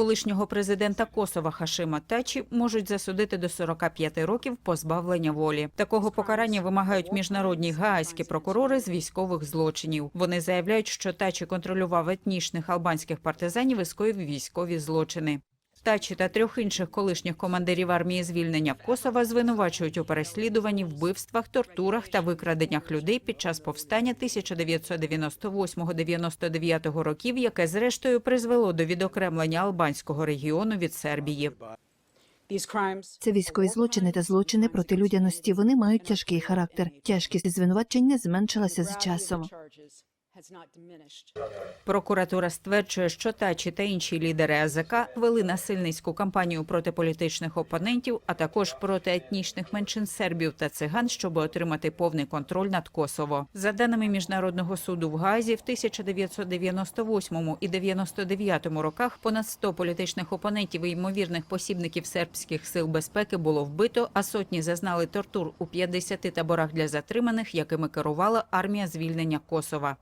Колишнього президента Косова Хашима Тачі можуть засудити до 45 років позбавлення волі. Такого покарання вимагають міжнародні гаазькі прокурори з військових злочинів. Вони заявляють, що Тачі контролював етнічних албанських партизанів і скоїв військові злочини. Тачі та трьох інших колишніх командирів армії звільнення Косова звинувачують у переслідуванні, вбивствах, тортурах та викраденнях людей під час повстання 1998-99 років, яке зрештою призвело до відокремлення албанського регіону від Сербії. Це військові злочини та злочини проти людяності. Вони мають тяжкий характер. Тяжкість звинувачень не зменшилася з часом. Прокуратура стверджує, що Тачі та інші лідери АЗК вели насильницьку кампанію проти політичних опонентів, а також проти етнічних меншин сербів та циган, щоб отримати повний контроль над Косово. За даними міжнародного суду в Гаазі, в 1998 і 99 роках понад 100 політичних опонентів і ймовірних посібників сербських сил безпеки було вбито, а сотні зазнали тортур у 50 таборах для затриманих, якими керувала армія звільнення Косова.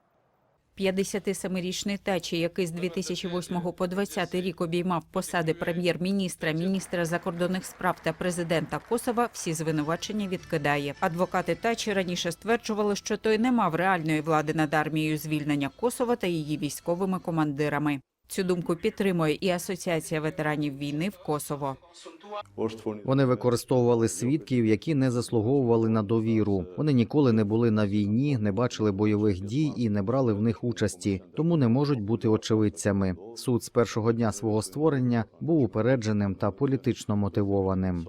57-річний Тачі, який з 2008 по 2020 рік обіймав посади прем'єр-міністра, міністра закордонних справ та президента Косова, всі звинувачення відкидає. Адвокати Тачі раніше стверджували, що той не мав реальної влади над армією звільнення Косова та її військовими командирами. Цю думку підтримує і Асоціація ветеранів війни в Косово. Вони використовували свідків, які не заслуговували на довіру. Вони ніколи не були на війні, не бачили бойових дій і не брали в них участі, тому не можуть бути очевидцями. Суд з першого дня свого створення був упередженим та політично мотивованим.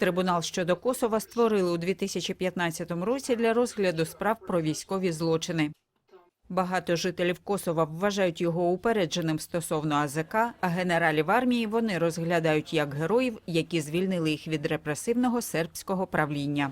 Трибунал щодо Косова створили у 2015 році для розгляду справ про військові злочини. Багато жителів Косова вважають його упередженим стосовно АЗК, а генералів армії вони розглядають як героїв, які звільнили їх від репресивного сербського правління.